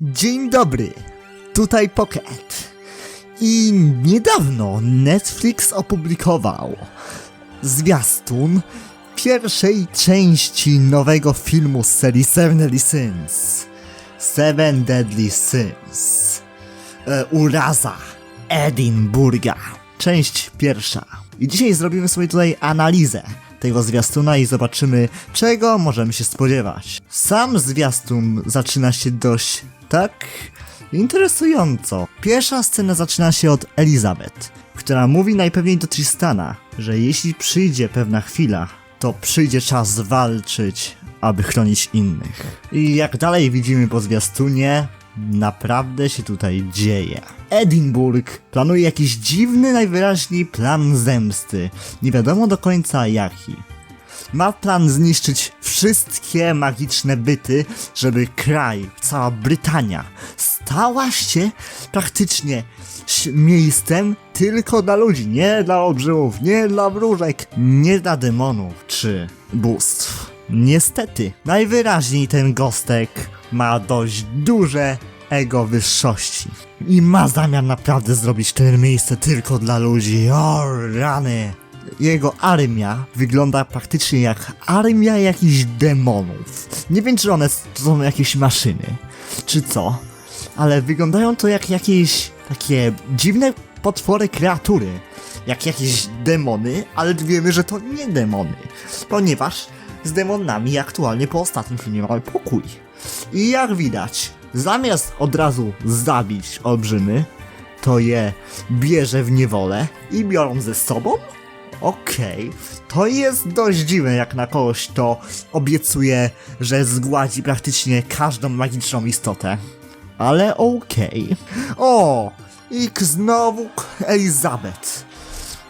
Dzień dobry, tutaj Pocket. I niedawno Netflix opublikował zwiastun pierwszej części nowego filmu z serii Seven Sins. Seven Deadly Sins. E, uraza Edinburga. Część pierwsza. I dzisiaj zrobimy sobie tutaj analizę tego zwiastuna i zobaczymy, czego możemy się spodziewać. Sam zwiastun zaczyna się dość tak interesująco. Pierwsza scena zaczyna się od Elizabeth, która mówi najpewniej do Tristana, że jeśli przyjdzie pewna chwila, to przyjdzie czas walczyć, aby chronić innych. I jak dalej widzimy po zwiastunie, naprawdę się tutaj dzieje. Edinburgh planuje jakiś dziwny, najwyraźniej plan zemsty. Nie wiadomo do końca jaki. Ma plan zniszczyć wszystkie magiczne byty, żeby kraj, cała Brytania stała się praktycznie miejscem tylko dla ludzi, nie dla olbrzymów, nie dla wróżek, nie dla demonów czy bóstw. Niestety, najwyraźniej ten gostek ma dość duże ego wyższości i ma zamiar naprawdę zrobić to miejsce tylko dla ludzi. O rany! Jego armia wygląda praktycznie jak armia jakichś demonów. Nie wiem, czy one to są jakieś maszyny, czy co, ale wyglądają to jak jakieś takie dziwne potwory kreatury. Jak jakieś demony, ale wiemy, że to nie demony, ponieważ z demonami aktualnie po ostatnim filmie mamy pokój. I jak widać, zamiast od razu zabić olbrzymy, to je bierze w niewolę i biorą ze sobą? Okej, to jest dość dziwne jak na kogoś, kto obiecuje, że zgładzi praktycznie każdą magiczną istotę. Ale okej. O! I znowu Elizabeth.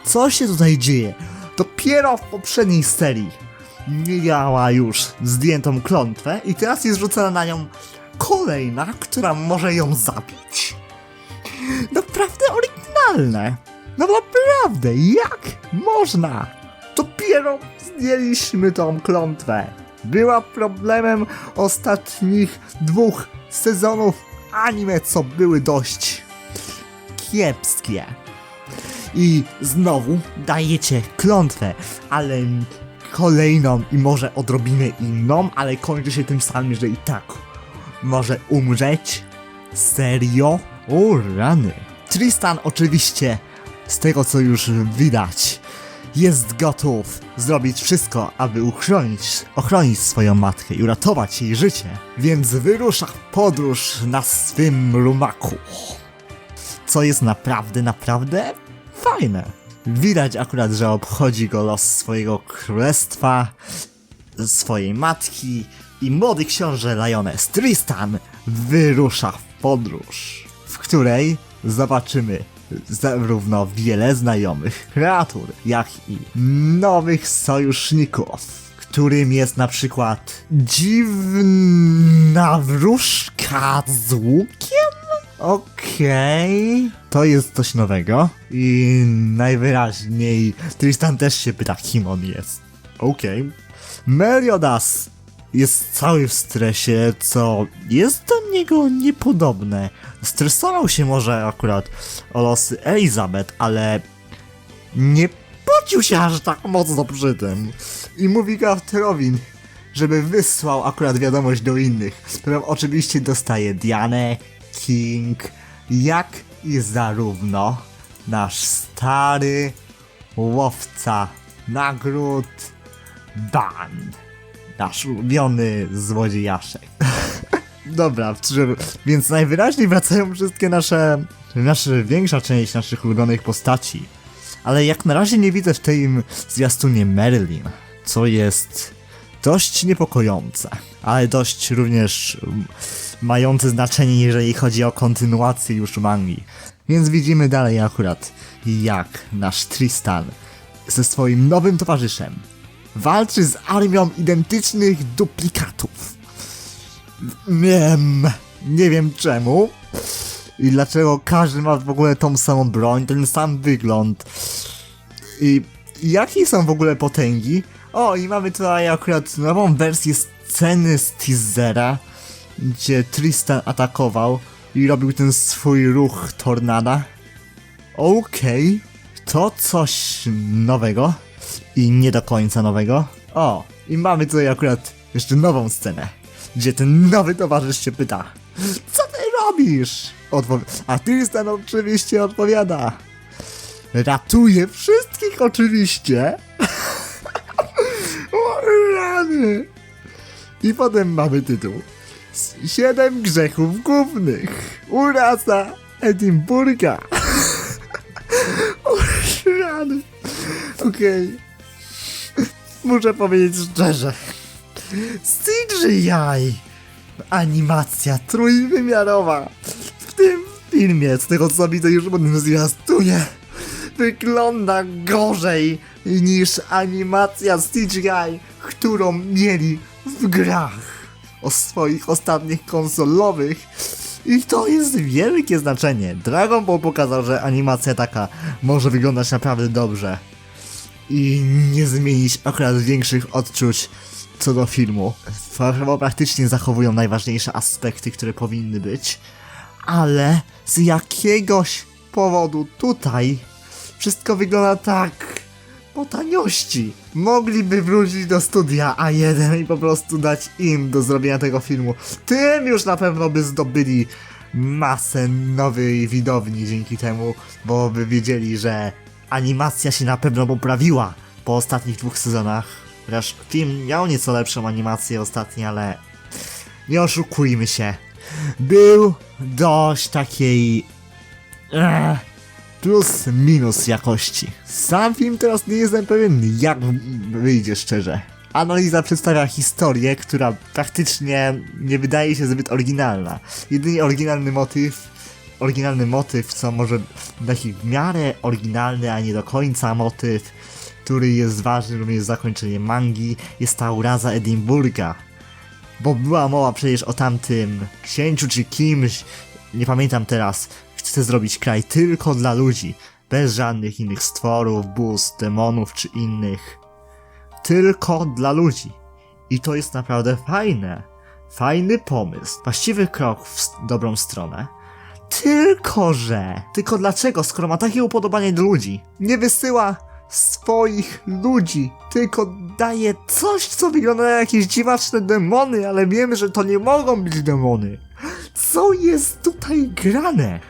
Co się tutaj dzieje? Dopiero w poprzedniej serii miała już zdjętą klątwę i teraz jest rzucona na nią kolejna, która może ją zabić. Naprawdę oryginalne. No naprawdę, jak można? Dopiero zdjęliśmy tą klątwę. Była problemem ostatnich dwóch sezonów anime, co były dość kiepskie. I znowu dajecie klątwę, ale kolejną i może odrobinę inną, ale kończy się tym samym, że i tak może umrzeć. Serio? O rany. Tristan oczywiście, z tego co już widać, jest gotów zrobić wszystko, aby uchronić, ochronić swoją matkę i uratować jej życie, więc wyrusza w podróż na swym rumaku. Co jest naprawdę, naprawdę fajne. Widać akurat, że obchodzi go los swojego królestwa, swojej matki i młody książę Lioness Tristan wyrusza w podróż, w której zobaczymy zarówno wiele znajomych kreatur, jak i nowych sojuszników, którym jest na przykład dziwna wróżka z łukiem? Okej, to jest coś nowego i najwyraźniej Tristan też się pyta, kim on jest. Okej. Meliodas jest cały w stresie, co jest do niego niepodobne. Stresował się może akurat o losy Elizabeth, ale nie pocił się aż tak mocno przy tym. I mówi Gafterowi, żeby wysłał akurat wiadomość do innych, którą oczywiście dostaje Dianę, King, jak i zarówno nasz stary łowca nagród Dan. Nasz ulubiony złodziejaszek. Dobra, więc najwyraźniej wracają wszystkie nasze, nasze, większa część naszych ulubionych postaci. Ale jak na razie nie widzę w tym zwiastunie Marilyn, co jest dość niepokojące, ale dość również um, mające znaczenie, jeżeli chodzi o kontynuację już mangi. Więc widzimy dalej akurat, jak nasz Tristan ze swoim nowym towarzyszem walczy z armią identycznych duplikatów. Wiem, nie wiem czemu. I dlaczego każdy ma w ogóle tą samą broń, ten sam wygląd. I jakie są w ogóle potęgi? O, i mamy tutaj akurat nową wersję sceny z teasera. gdzie Tristan atakował i robił ten swój ruch tornada. Okej, to coś nowego i nie do końca nowego. O, i mamy tutaj akurat jeszcze nową scenę, gdzie ten nowy towarzysz się pyta Co ty robisz? Odpow- A Tristan oczywiście odpowiada Ratuję wszystkich oczywiście. O rany! I potem mamy tytuł Siedem grzechów głównych. Uraza Edynburga O rany! Okej Muszę powiedzieć szczerze. CGI Animacja trójwymiarowa. W tym filmie, z tego co widzę już po zwiastunie Wygląda gorzej niż animacja CGI, którą mieli w grach o swoich ostatnich konsolowych. I to jest wielkie znaczenie. Dragon Ball pokazał, że animacja taka może wyglądać naprawdę dobrze i nie zmienić akurat większych odczuć co do filmu. Chyba praktycznie zachowują najważniejsze aspekty, które powinny być, ale z jakiegoś powodu tutaj wszystko wygląda tak po taniości. Mogliby wrócić do studia A1 i po prostu dać im do zrobienia tego filmu. Tym już na pewno by zdobyli masę nowej widowni dzięki temu, bo by wiedzieli, że animacja się na pewno poprawiła po ostatnich dwóch sezonach. Chociaż film miał nieco lepszą animację ostatnio, ale nie oszukujmy się. Był dość takiej... Ech, plus minus jakości. Sam film teraz nie jestem pewien jak wyjdzie szczerze. Analiza przedstawia historię, która praktycznie nie wydaje się zbyt oryginalna. Jedynie oryginalny motyw, oryginalny motyw, co może taki w miarę oryginalny, a nie do końca motyw, który jest ważny również zakończenie mangi, jest ta uraza Edynburga. Bo była mowa przecież o tamtym księciu czy kimś, nie pamiętam teraz, chce zrobić kraj tylko dla ludzi, bez żadnych innych stworów, bóstw, demonów czy innych. Tylko dla ludzi. I to jest naprawdę fajne. Fajny pomysł. Właściwy krok w dobrą stronę. Tylko że. Tylko dlaczego, skoro ma takie upodobanie do ludzi, nie wysyła swoich ludzi, tylko daje coś, co wygląda na jakieś dziwaczne demony, ale wiemy, że to nie mogą być demony. Co jest tutaj grane?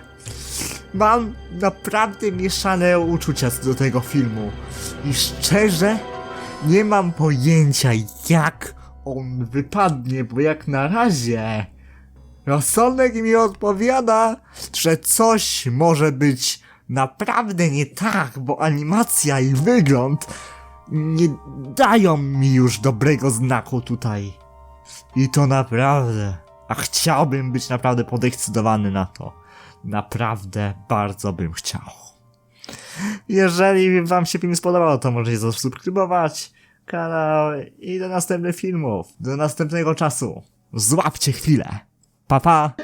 Mam naprawdę mieszane uczucia do tego filmu i szczerze nie mam pojęcia jak on wypadnie, bo jak na razie rozsądek mi odpowiada, że coś może być naprawdę nie tak, bo animacja i wygląd nie dają mi już dobrego znaku tutaj. I to naprawdę. A chciałbym być naprawdę podekscytowany na to. Naprawdę bardzo bym chciał. Jeżeli wam się film spodobał, to możecie zasubskrybować kanał i do następnych filmów. Do następnego czasu. Złapcie chwilę. 把他